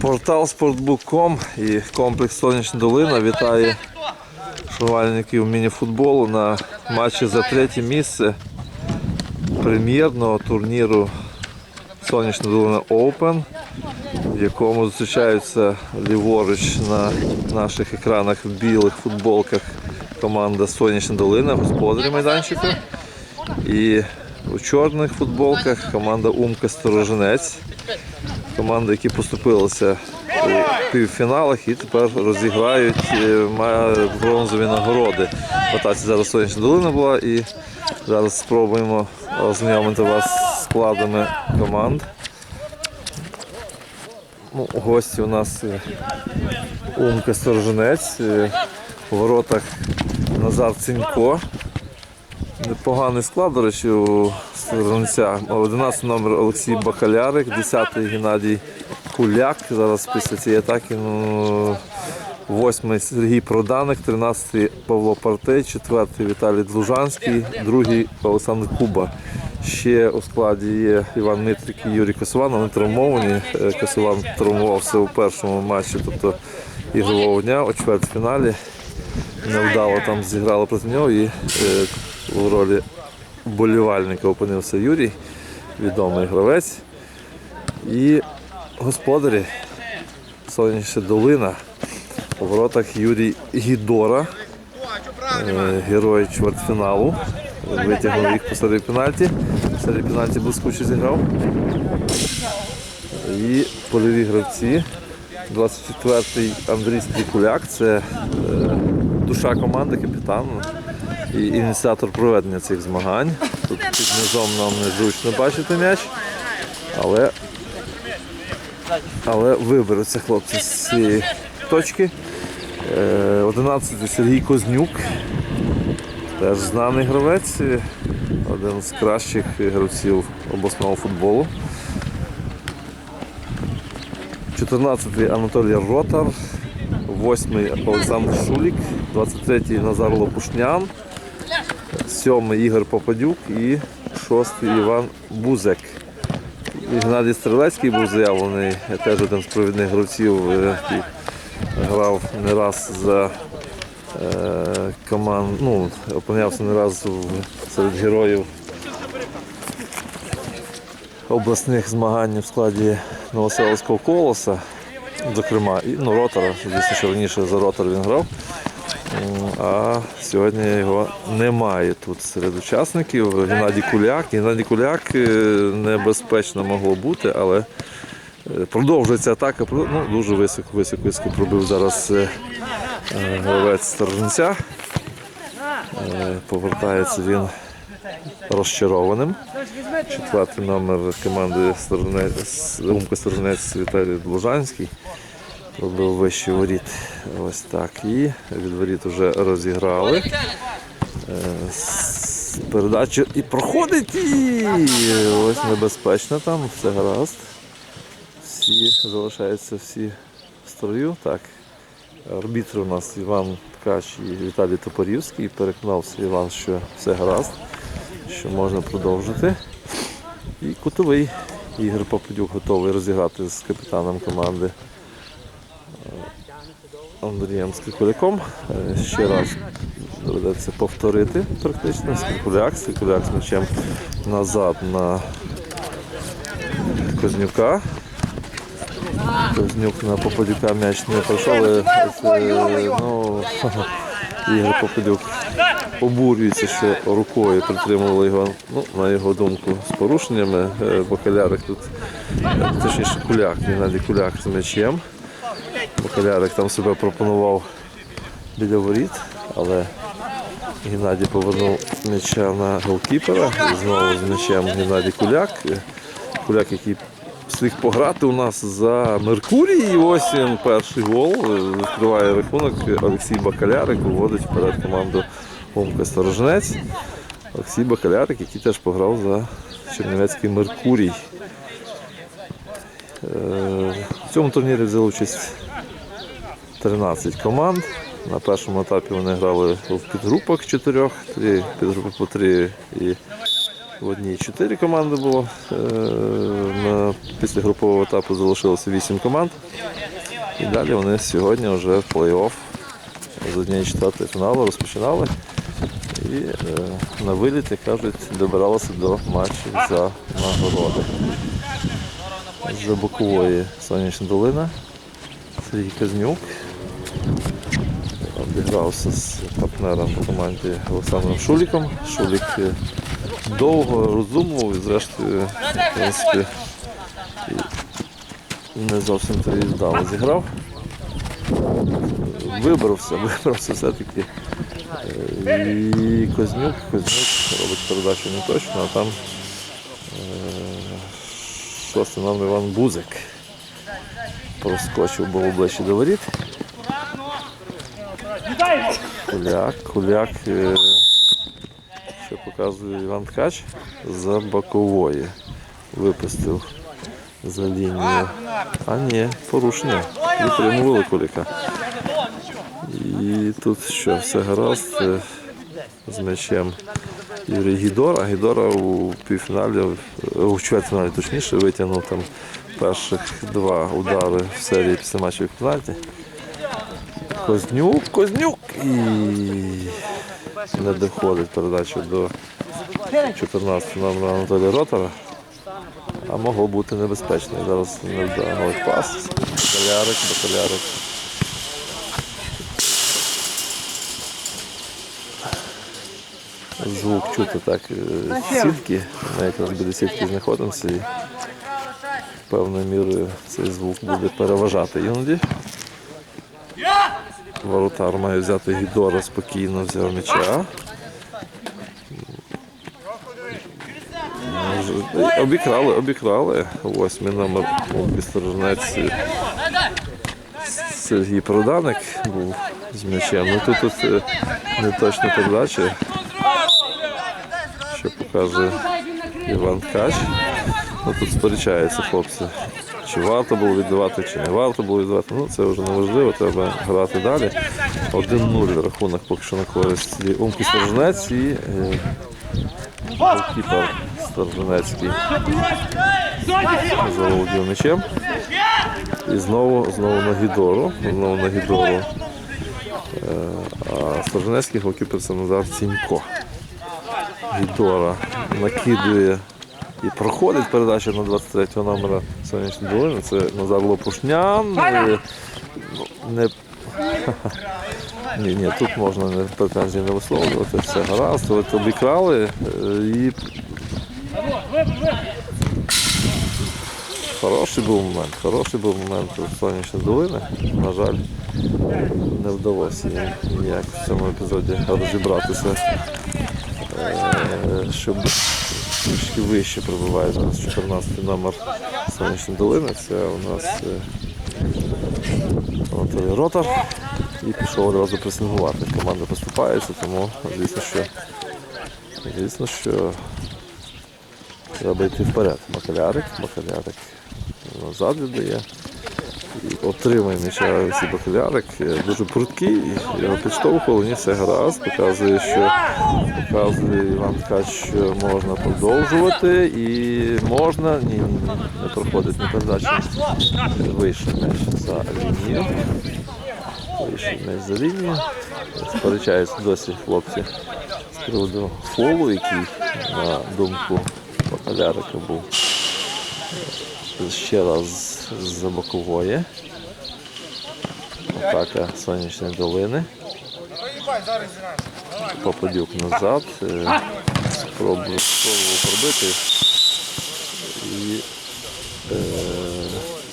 Портал Спортбук.ком і комплекс Сонячна долина вітає шанувальників мініфутболу на матчі за третє місце прем'єрного турніру Сонячна долина Open, в якому зустрічаються ліворуч на наших екранах в білих футболках команда Сонячна долина, господарі майданчика. І у чорних футболках команда Умка Сторожинець команди, які поступилися у півфіналах і тепер розіграють е, бронзові нагороди. Атаці зараз сонячна долина була і зараз спробуємо ознайомити вас з складами команд. Ну, гості у нас е, Умка Сторожинець, е, у воротах Назар Цинько. Непоганий склад, до речі, у Сторожинця. 11 номер Олексій Бакалярик, 10 Геннадій Куляк. Зараз після цієї атаки. Ну, 8 Сергій Проданик, 13 Павло Партей, 4 Віталій Длужанський, 2 Олександр Куба. Ще у складі є Іван Митрик і Юрій Косован, вони травмовані. Е, Косован травмувався у першому матчі, тобто ігрового дня у чвертьфіналі невдало там зіграли проти нього і е, у ролі вболівальника опинився Юрій, відомий гравець. І господарі Сонячна долина у воротах Юрій Гідора, е, герой чвертьфіналу. Витягнув їх по серії пенальті. Серії пенальті блискуче зіграв. І польові гравці. 24-й Андрій Стрікуляк, це е, душа команди, капітан і ініціатор проведення цих змагань. Тут під низом нам незручно бачити м'яч, але, але виберуться хлопці з цієї точки. Е, 11-й Сергій Кознюк, теж знаний гравець, е, один з кращих гравців обласного футболу. 14-й Анатолій Ротар, 8-й Олександр Шулік, 23-й Назар Лопушнян, 7-й Ігор Попадюк і 6-й Іван Бузек. І Геннадій Стрелецький був заявлений, теж один з провідних гравців, е, який грав не раз за е, команд, ну, опинявся не раз серед героїв обласних змагань в складі Новоселовського колоса, зокрема, і ну, ротора, звісно, що раніше за ротор він грав. А сьогодні його немає тут серед учасників. Геннадій Куляк. Геннадій Куляк е, небезпечно могло бути, але е, продовжується атака. Ну, дуже високо, високо, високо пробив зараз е, гравець Стороженця. Е, Повертається він розчарованим. Четвертий номер команди Сторожинець, Умка Сторожинець Віталій Блужанський. Робив вищий воріт. Ось так. І від воріт вже розіграли. Е, Передача і проходить. І ось небезпечно там, все гаразд. Всі залишаються всі в строю. Так. Арбітр у нас Іван Ткач і Віталій Топорівський. Переконався Іван, що все гаразд, що можна продовжити. І кутовий Ігор Попадюк готовий розіграти з капітаном команди Андрієм Скрикуляком. Е, Ще раз доведеться повторити практично. Скрикуляк, Скрикуляк з м'ячем назад на Кознюка. Кознюк на Попадюка м'яч не пройшов, але е, ну, Ігор Попадюк обурюється, що рукою притримували його, ну, на його думку, з порушеннями. Е, Бакалярик тут, точніше, куляк, Геннадій Куляк з м'ячем. Бакалярик там себе пропонував біля воріт, але Геннадій повернув м'яча на голкіпера. І знову з м'ячем Геннадій Куляк. Куляк, який встиг пограти у нас за Меркурій. І ось він перший гол. Відкриває рахунок. Олексій Бакалярик виводить вперед команду Омка Сторожнець. Олексій Бакалярик, який теж пограв за Чернівецький Меркурій. Е, В цьому турнірі взяли участь 13 команд. На першому етапі вони грали в підгрупах чотирьох, три підгрупи по три і В одній чотири команди було. Е, після групового етапу залишилося вісім команд. І далі вони сьогодні вже в плей-офф з однієї четвертої фіналу розпочинали. І е, на виліт, як кажуть, добиралися до матчів за нагороди. З бокової сонячна долина. Сергій Казнюк обігрався з партнером по команді Олександром Шуліком. Шулік е, довго роздумував і зрештою, в принципі, не зовсім вдало зіграв. Вибрався, вибрався все-таки. Е, І Кознюк, Кознюк робить передачу не точно, а там е, шостий номер Іван Бузик проскочив, був ближче до воріт. Куляк, куляк, е, що показує Іван Ткач, за бокової випустив за лінію. А ні, порушення. Підтримували куліка. І тут що, все гаразд е, з м'ячем Юрій Гідор, а Гідора у півфіналі, у чвертьфіналі точніше, витягнув там перших два удари в серії після матчів пенальті. Кознюк, Кознюк і не доходить передача до 14 номера Анатолія Ротора. А могло бути небезпечно. Зараз невдалий пас. Бакалярик, бакалярик. Звук чути так е, сітки. Ми якраз біля сітки знаходимося і певною мірою цей звук буде переважати іноді. Воротар має взяти Гідора спокійно взяв м'яча. Обікрали, обікрали. Восьмий номер був сторожнець Сергій Проданик був з м'ячем. Ну тут, тут е, не точна передача, що показує Іван Ткач. Ну, тут сперечаються хлопці. Чи варто було віддавати, чи не варто було віддавати. Ну це вже не важливо, треба грати далі. 1-0 рахунок поки що на користь Умки Сторожнець і е, голкіпер Сторожнецький заволодів м'ячем. І знову, знову на Гідору. Знову на Гідору. Е, А Сторожнецький голкіпер це Назар Цінько. Гідора накидує і проходить передача на 23 го номера Сонячної долини. Це Назар Лопушнян. Е, ну, Не... Ні, ні, тут можна не претензії не висловлювати, все гаразд. От обікрали е, і Хороший був момент, хороший був момент у Сонячної долини. На жаль, не вдалося ніяк в цьому епізоді розібратися, Е, щоб трішки вище прибуває зараз 14 номер Сонячної долини. Це у нас е, Анатолій Ротар. І пішов одразу пресингувати. Команда поступається, тому звісно, що звісно, що треба йти вперед. Бакалярик, бакалярик назад віддає. І отримує м'яча бакалярик. Е, Дуже прудкий, його підштовхували, ні, все гаразд. Показує, що показує Іван Ткач, що можна продовжувати і можна. Ні, ні, ні, не проходить не передача. Вийшов м'яч за лінію. Вийшов м'яч за лінію. Сперечаються досі хлопці з приводу фолу, який на думку Бакалярика був ще раз з бокової. Атака сонячної долини. Попадюк назад. е, Спробував пробити. І е,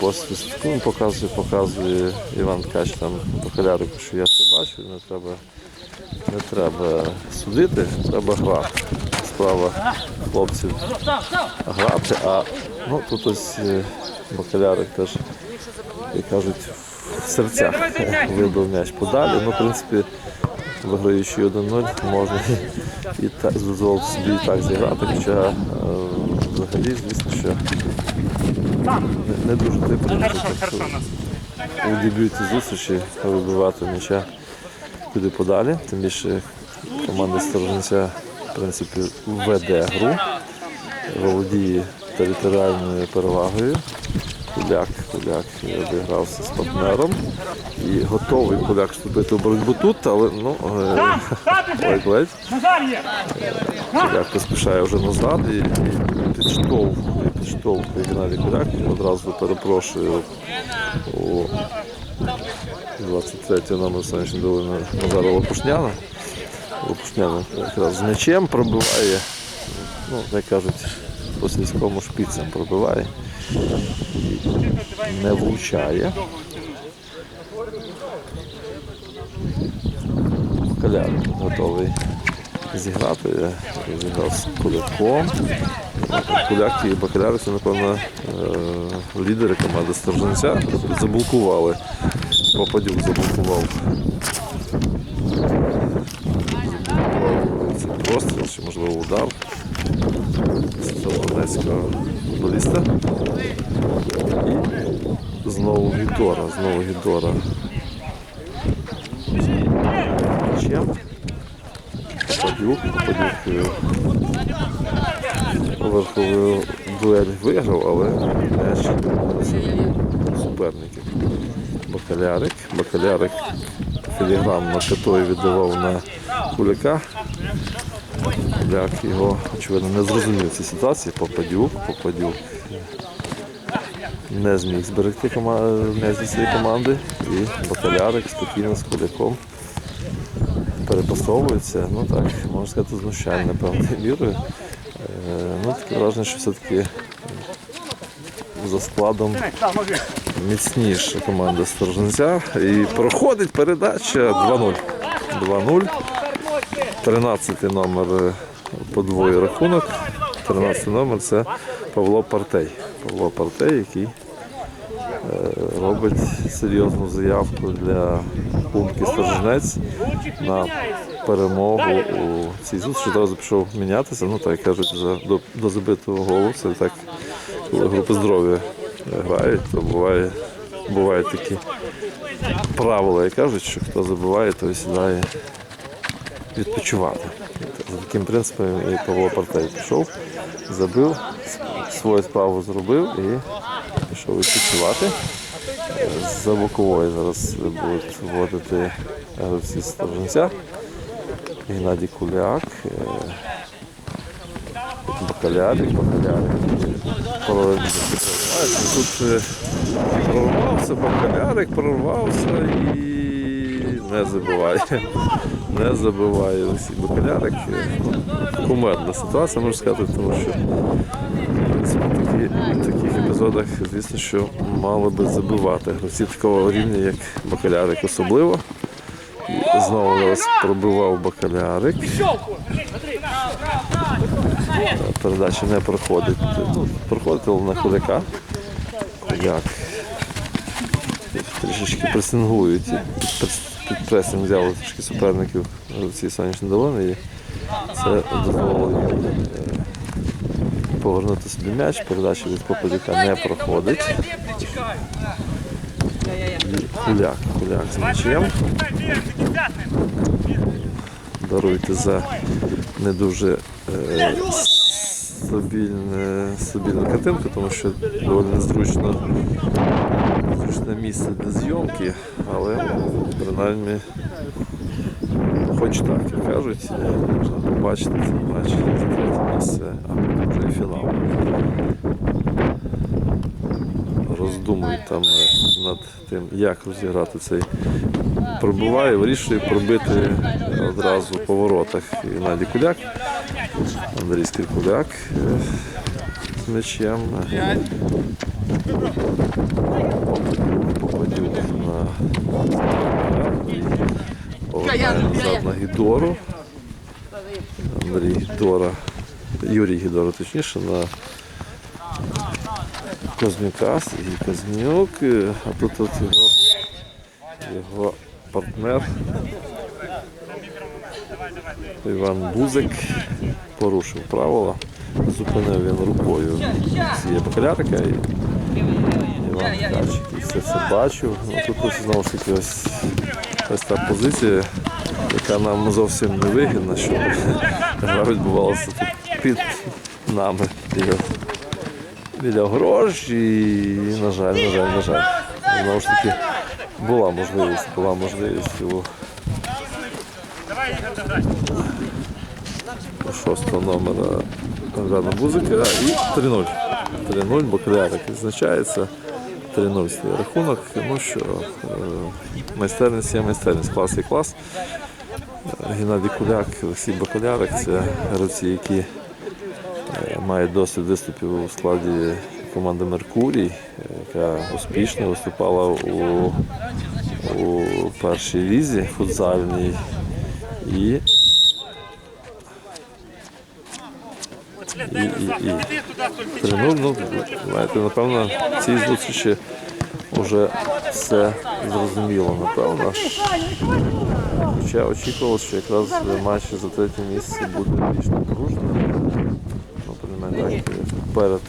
по свистку показує, показує Іван Ткач там Бакалярику, що я це бачу, не треба, не треба судити, треба грати. Справа хлопців грати, а ну, тут ось е, Бакалярик теж, як кажуть, в серцях вибив м'яч подалі. Ну, в принципі, виграючи 1-0, можна і, і так дозволити собі і так зіграти, хоча е, взагалі, звісно, що не, не дуже типу, що у дебюті зустрічі вибивати м'яча куди подалі. Тим більше команда Сторожниця принципі веде гру. володіє територіальною перевагою. Куляк, Куляк обігрався з партнером і готовий Куляк вступити в боротьбу тут, але ну, е. Назар поспішає вже назад і, і підштовхує, підштовхує Геннадій Куляк. І одразу перепрошую у 23 номер сонячної долини Назара Лопушняна. Лопушняна якраз з м'ячем пробиває, ну, як кажуть, по сільському шпицям пробиває. Не влучає. Коляр готовий зіграти. Зіграв з куляком. Куляк і Бакаляр це, напевно, е, лідери команди Сторженця. Заблокували. Попадюк заблокував. Цей чи можливо удар. Донецького футболіста. І знову Гідора, знову Гідора. Чим? Попадюк, Попадюк е, верхову дуель виграв, але м'яч суперників. Бакалярик. Бакалярик філігранно п'ятою віддавав на куляка. Куляк його, очевидно, не зрозумів цій ситуації. Попадюк, Попадюк не зміг зберегти м'яч цієї команди. І Бакалярик спокійно з куляком перепасовується. Ну так, можна сказати, знущання певною мірою. Е, Ну, таке враження, що все-таки за складом міцніша команда Сторженця. І проходить передача 2-0. 2-0. 13 номер е, подвоює рахунок. 13 номер це Павло Партей. Павло Партей, який е, робить серйозну заявку для пункту Сторженець на перемогу у цій зустрічі. Одразу пішов мінятися. Ну так кажуть, за, до, до забитого голу. Це так, коли групи здоров'я грають, то буває, бувають такі правила, як кажуть, що хто забиває, той сідає відпочивати. За таким принципом і Павло Партей пішов, забив, свою справу зробив і пішов відпочивати. За бокової зараз будуть вводити гравці Сторженця. Геннадій Куляк, е, Бакалярик, Бакалярик. Тут е, прорвався, Бакалярик прорвався і не забиває. Не забиває Олексій Бакалярик. Кумедна ситуація, можна сказати, тому що в таких епізодах, звісно, що мали би забивати гравці такого рівня, як Бакалярик особливо. І знову зараз пробивав Бакалярик. Передача не проходить. Ну, проходить на Куляка. Куляк. Трішечки пресингують. Під, пресинг взяли трішки суперників в цій сонячній долоні. І це дозволило їм е, повернути собі м'яч. Передача від Попадюка не проходить. Куляк. Куляк з м'ячем. Даруйте за не дуже е, стабільне, картинку, тому що доволі незручно зручне місце для зйомки, але принаймні, хоч так, як кажуть, е, можна побачити цей матч третє місце, а вже і фінал. Роздумують там е, над тим, як розіграти цей пробиває, вирішує пробити одразу по воротах Геннадій Куляк, Андрій Скрикуляк е, з м'ячем. Попадюк на назад на Гідору. Андрій Гідора, Юрій Гідора, точніше, на Кознюка, Сергій Кознюк, е, а тут от його його партнер Іван Бузик порушив правила. Зупинив він рукою цієї бакалярика і Ткач, який все це бачив. Ну, тут ось знову ж таки ось, ось та позиція, яка нам зовсім не вигідна, що гра відбувалася тут під нами, біля, біля огорож і, на жаль, на жаль, на жаль. Знову ж таки, була можливість, була можливість у шостого номера Андрана Бузика і 3-0. 3-0, бо Бакалярик відзначається. 3-0 стає рахунок. Ну що, е, майстерність є майстерність, клас є клас. Е, Геннадій Куляк, Олексій Бакалярик це гравці, які е, мають досвід виступів у складі команди Меркурій, яка успішно виступала у, у першій лізі футзальній. І і, і, і. 3-0, ну, знаєте, напевно, в цій зустрічі вже все зрозуміло, напевно. Хоча очікувалося, що якраз матч за третє місце буде більш напруженим. Ну, принаймні так, перед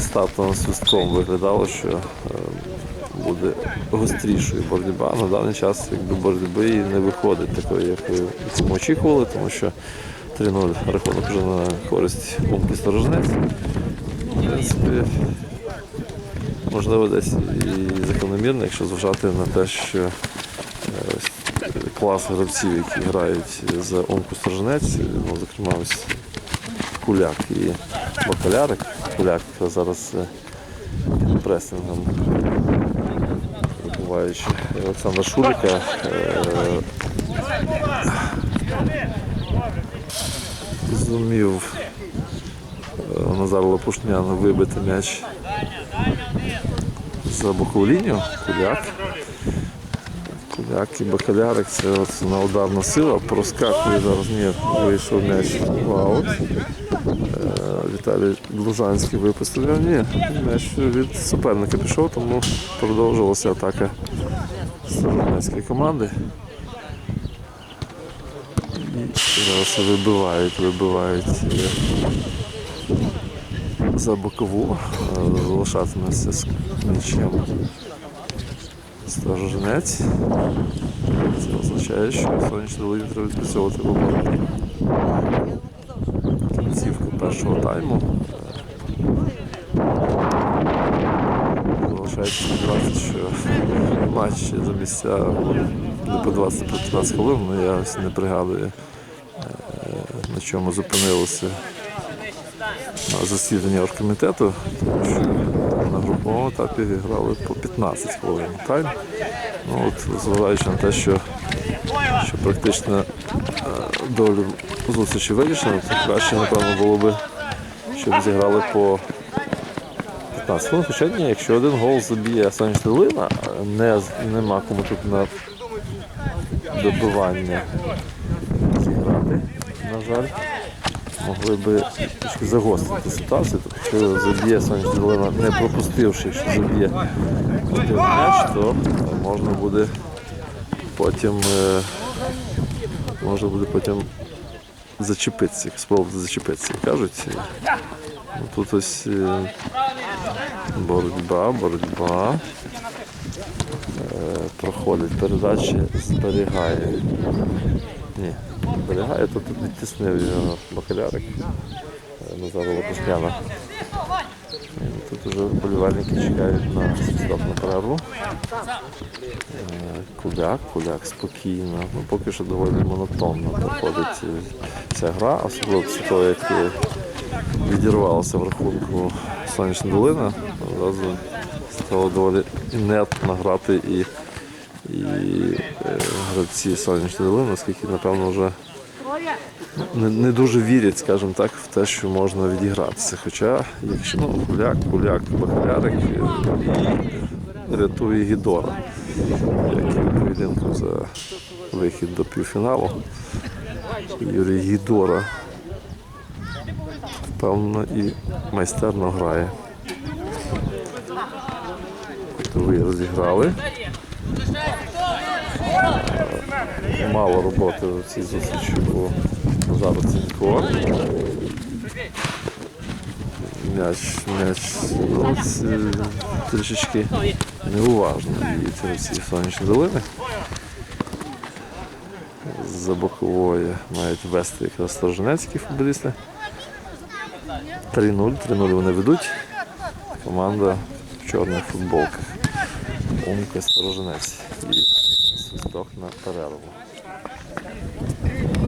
стартовим свистком виглядало, що е, буде гострішою боротьба. На даний час якби боротьби і не виходить такої, яку ми очікували, тому що 3-0 рахунок вже на користь пункту сторожнець. В принципі, можливо, десь і закономірно, якщо зважати на те, що е, клас гравців, які грають за Омку Сторожнець, ну, зокрема ось Куляк і Бакалярик. Куляк зараз е, під пресингом Олександра Шуліка. е, зумів е, Назар Лопушнян вибити м'яч за бокову лінію. Куляк. Куляк і Бакалярик це от на ударна сила. Проскакує зараз. Ні, вийшов м'яч в аут. Е, Віталій Блужанський випустив. Ні, м'яч від суперника пішов, тому продовжувалася атака Старомецької команди. Зараз вибивають, вибивають е, за бокову. Залишатиметься з м'ячем Сторожинець. Це означає, що сонячний володінь треба відпрацьовувати в обороні. Кінцівка першого тайму. Залишається сподіватися, що матч за місця буде по 20-15 хвилин, але я ось не пригадую, е, на чому зупинилося на засіданні оргкомітету, тому що на груповому етапі грали по 15 хвилин тайм. Ну, от, зважаючи на те, що, що практично е, долю зустрічі вирішено, то краще, напевно, було би, щоб зіграли по 15 хвилин. Хоча ні, якщо один гол заб'є сонячна лина, не, нема кому тут на добивання зіграти, на жаль. Могли би трішки загострити ситуацію. Тобто, якщо заб'є сонячна долина, не пропустивши, якщо заб'є м'яч, то можна буде потім е, можна буде потім зачепитися, спробувати зачепитися, кажуть. Ну, тут ось е, боротьба, боротьба. Проходить передачі, зберігає. Ні, зберігає, тут відтіснив його бакалярик е, Назара Лопушняна. Тут вже вболівальники чекають на свисток перерву. Е, Куляк, куляк спокійно. Ну, поки що доволі монотонно проходить е, ця гра, особливо після того, як відірвалася в рахунку Сонячна долина. Одразу стало доволі інертно грати і, і е, гравці Сонячної долини, оскільки, напевно, вже не, дуже вірять, скажімо так, в те, що можна відігратися. Хоча, якщо ну, куляк, куляк, бакалярик е, рятує Гідора, як і поєдинку за вихід до півфіналу. Юрій Гідора впевнено і майстерно грає. Ви розіграли. Е, Мало роботи в цій зустрічі по Назару Цінько. М'яч, м'яч це трішечки неуважно діють ці сонячні долини. За бокової мають вести якраз Сторожинецькі футболісти. 3-0. 3-0 вони ведуть. Команда в чорних футболках. Умка Сторожинець. І свисток на перерву.